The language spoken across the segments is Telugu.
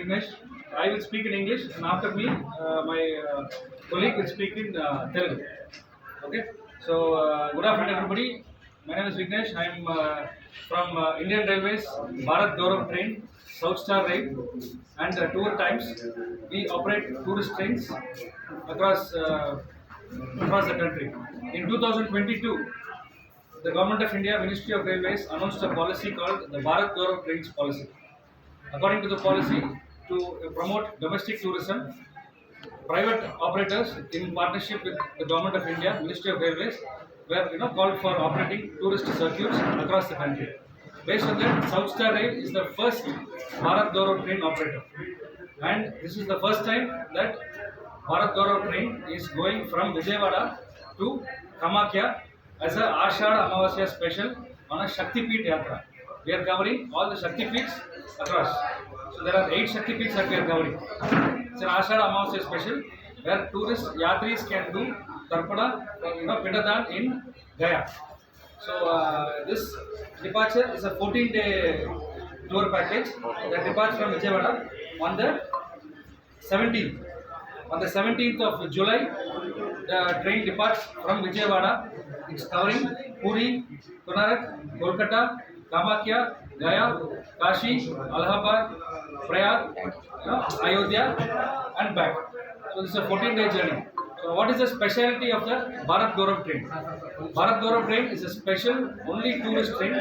Vignesh. I will speak in English, and after me, uh, my uh, colleague will speak in uh, Telugu. Okay. So, uh, good afternoon, everybody. My name is Vignesh. I am uh, from uh, Indian Railways, Bharat Gaurav Train, South Star Rail, and uh, Tour Times. We operate tourist trains across uh, across the country. In 2022, the Government of India, Ministry of Railways announced a policy called the Bharat Gaurav Trains Policy. According to the policy, to promote domestic tourism, private operators in partnership with the Government of India, Ministry of Railways, were you know called for operating tourist circuits across the country. Based on that, South Star Rail is the first Bharat Gaurav train operator, and this is the first time that Bharat Gaurav train is going from Vijayawada to Kamakya as a Ashada Amavasya special on a Shakti Peeth Yatra. We are covering all the Shakti Peeths across. So there are eight Shakti we are covering. It's an Ashada Amavasya special where tourists, yatris can do Tarpada, you know, Pindadan in Gaya. So uh, this departure is a 14-day tour package that departs from Vijayawada on the 17th. On the 17th of July, the train departs from Vijayawada. It's covering Puri, Konarak, Kolkata, Kamakya, Gaya, Kashi, Allahabad, Prayag, Ayodhya, and back. So this is a 14-day journey. So what is the specialty of the Bharat Gaurav train? Bharat Gaurav train is a special only tourist train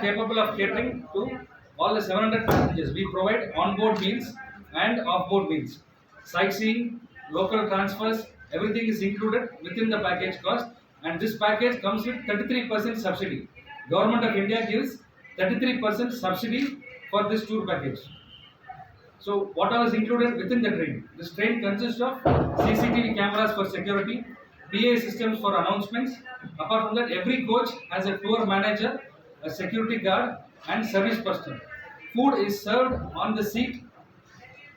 capable of catering to all the 700 passengers. We provide on-board meals and off-board meals. Sightseeing, local transfers, everything is included within the package cost and this package comes with 33% subsidy. Government of India gives 33% subsidy for this tour package. So what all is included within the train? This train consists of CCTV cameras for security, PA systems for announcements. Apart from that, every coach has a tour manager, a security guard, and service person. Food is served on the seat.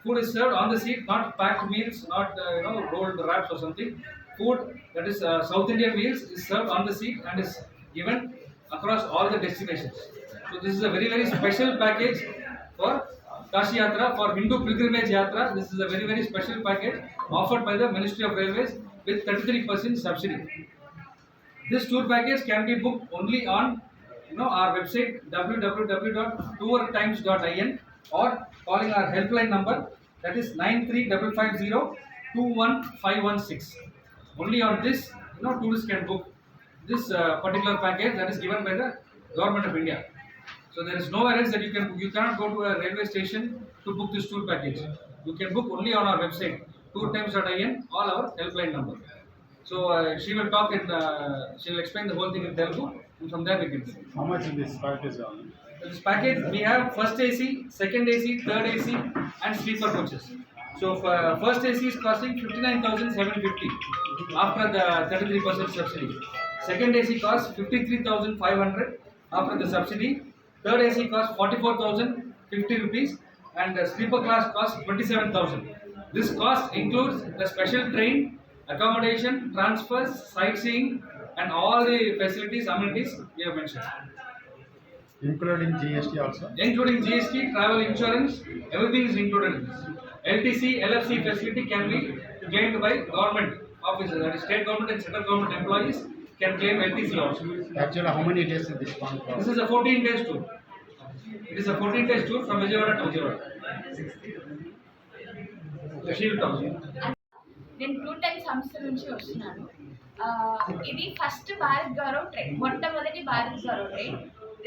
Food is served on the seat, not packed meals, not uh, you know rolled wraps or something. Food that is uh, South Indian meals is served on the seat and is given across all the destinations. So this is a very very special package for Kashi यात्रा for Hindu pilgrimage yatra this is a very very special package offered by the ministry of railways with 33 percent subsidy this tour package can be book only on you know our website W W W dot tour times dot I N or calling our helpline number that is nine three double five zero two one five one six only on this you know tourist can book this particular package that is given by the government of India So there is nowhere else that you can book. You cannot go to a railway station to book this tour package. You can book only on our website tourtimes.in all our helpline number. So uh, she will talk in. Uh, she will explain the whole thing in Telugu, and from there we can. see. How much is this package? This package we have first AC, second AC, third AC, and sleeper coaches. So for first AC is costing fifty nine thousand seven fifty after the thirty three percent subsidy. Second AC costs fifty three thousand five hundred after the subsidy. Third AC costs forty four thousand fifty rupees, and the sleeper class costs seven thousand. This cost includes the special train, accommodation, transfers, sightseeing, and all the facilities, amenities we have mentioned. Including GST also? including GST, travel insurance, everything is included in this. LTC, LFC facility can be claimed by government officers, that is state government and central government employees can claim LTC also. Actually, how many days is this one This is a 14 days tour. It is a 14 days tour from Vijayawada to Vijayawada. She will talk. నేను టూ టైమ్ సంస్థ నుంచి వస్తున్నాను ఇది ఫస్ట్ భారత్ గౌరవ్ ట్రైన్ మొట్టమొదటి భారత్ గౌరవ్ ట్రైన్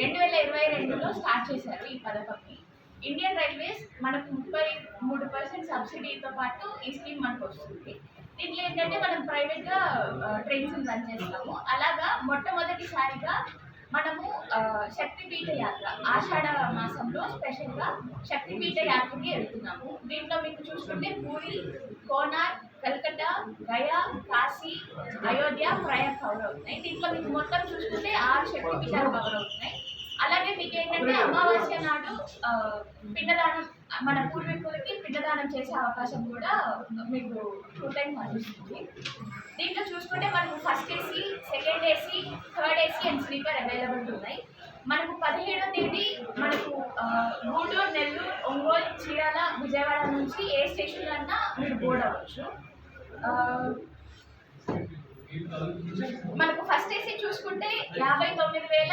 రెండు వేల ఇరవై రెండులో స్టార్ట్ చేశారు ఈ పథకంని ఇండియన్ రైల్వేస్ మనకు ముప్పై మూడు పర్సెంట్ సబ్సిడీతో పాటు ఈ స్కీమ్ మనకు వస్తుంది దీంట్లో ఏంటంటే మనం ప్రైవేట్గా ట్రైన్స్ రన్ చేస్తాము. అలాగా మొట్టమొదటిసారిగా మనము శక్తిపీఠ యాత్ర ఆషాఢ మాసంలో స్పెషల్గా శక్తిపీఠ యాత్రకి వెళ్తున్నాము. దీంట్లో మీకు చూసుకుంటే పూరి కోనార్ కల్కట్టా గయా కాశీ అయోధ్య ప్రయాగ్ కవర్ అవుతున్నాయి దీంట్లో మీకు మొత్తం చూసుకుంటే ఆరు శక్తిపీఠాలు కవర్ అవుతున్నాయి అలాగే మీకు ఏంటంటే అమావాస్య నాడు పిండదానం మన పూర్వీకులకి పిండదానం చేసే అవకాశం కూడా మీకు టూ టైం అందిస్తుంది దీంట్లో చూసుకుంటే మనకు first AC second AC third AC and sleeper available ఉన్నాయి. మనకు పదిహేడో తేదీ మనకు గూడూరు నెల్లూరు ఒంగోలు చీరాల విజయవాడ నుంచి ఏ స్టేషన్ అన్నా మీరు బోర్డ్ అవ్వచ్చు. మనకు ఫస్ట్ ఏసీ చూసుకుంటే యాభై తొమ్మిది వేల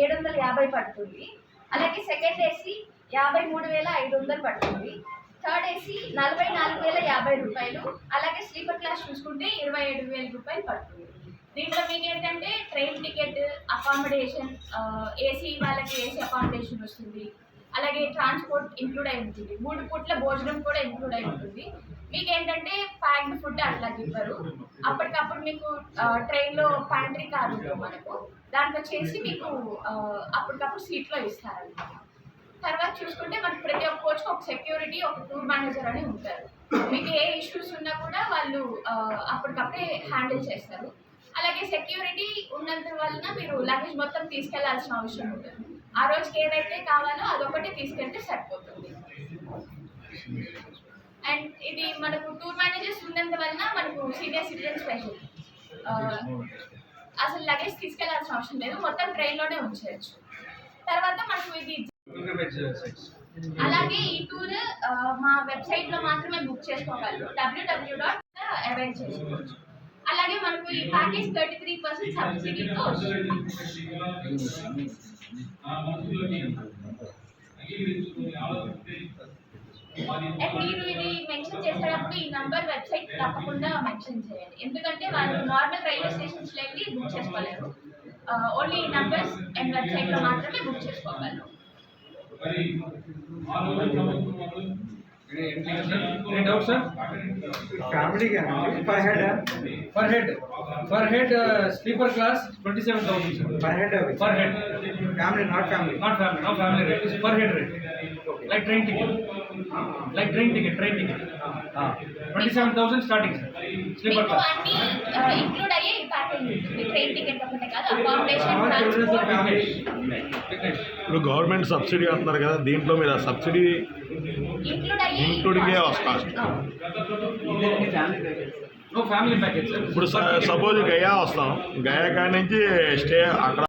ఏడు వందల యాభై పడుతుంది. అలాగే సెకండ్ ఏసీ యాభై మూడు వేల ఐదు వందలు పడుతుంది. థర్డ్ ఏసీ నలభై నాలుగు వేల యాభై రూపాయలు. అలాగే స్లీపర్ క్లాస్ చూసుకుంటే ఇరవై ఏడు వేల రూపాయలు పడుతుంది. దీంట్లో మీకు ఏంటంటే ట్రైన్ టికెట్ అకామిడేషన్ ఏసీ వాళ్ళకి ఏసీ అకామిడేషన్ వస్తుంది. అలాగే ట్రాన్స్పోర్ట్ ఇంక్లూడ్ అయి ఉంటుంది. మూడు పూట్ల భోజనం కూడా ఇంక్లూడ్ అయి ఉంటుంది. మీకు ఏంటంటే ప్యాక్డ్ ఫుడ్ అట్లా ఇవ్వరు. అప్పటికప్పుడు మీకు ట్రైన్లో ప్యాంట్రీ కార్ ఉంటుంది మనకు. దాంట్లో చేసి మీకు అప్పటికప్పుడు సీట్లో ఇస్తారు తర్వాత చూసుకుంటే మనకు ప్రతి ఒక్క కోచ్కి ఒక సెక్యూరిటీ ఒక టూర్ మేనేజర్ అని ఉంటారు. మీకు ఏ ఇష్యూస్ ఉన్నా కూడా వాళ్ళు అప్పటికప్పుడే హ్యాండిల్ చేస్తారు. అలాగే సెక్యూరిటీ ఉన్నంత వలన మీరు లగేజ్ మొత్తం తీసుకెళ్ళాల్సిన అవసరం ఉంటుంది. ఆ రోజుకి ఏదైతే కావాలో అదొకటి తీసుకెళ్తే సరిపోతుంది. అండ్ ఇది మనకు టూర్ మేనేజర్స్ ఉన్నంత వలన మనకు సీనియర్ సిటిజన్ స్పెషల్ అసలు లగేజ్ తీసుకెళ్ళాల్సిన అవసరం లేదు. మొత్తం ట్రైన్లోనే ఉంచేయచ్చు తర్వాత మనకు ఇది. అలాగే ఈ టూర్ మా వెబ్సైట్లో మాత్రమే బుక్ చేసుకోగలరు. డబ్ల్యూడబ్ల్యూ డాట్ అవైల్ చేసుకోవచ్చు అలాగే మనకు ఈ ప్యాకేజ్ థర్టీ త్రీ పర్సెంట్ సబ్సిడీతో మీరు ఇది మెన్షన్ చేసేటప్పుడు ఈ నంబర్ వెబ్సైట్ తప్పకుండా మెన్షన్ చేయండి. ఎందుకంటే వాళ్ళు నార్మల్ రైల్వే స్టేషన్స్ వెళ్ళి బుక్ చేసుకోలేరు. ఓన్లీ ఈ నంబర్స్ అండ్ వెబ్సైట్లో మాత్రమే బుక్ చేసుకోగలరు. Any doubt, sir? Family per head head, per head, uh, sleeper class, twenty-seven thousand, sir. Per head Per head, family not family not family, not family rate, it's per head like train ticket like train ticket train ticket twenty seven thousand starting sir sleeper class ఇప్పుడు గవర్నమెంట్ సబ్సిడీ అంటున్నారు కదా దీంట్లో మీరు ఆ సబ్సిడీ ఇంక్లూడింగే వస్తాను ఇప్పుడు సపోజ్ గయా వస్తాం. గయా కాడి నుంచి స్టే అక్కడ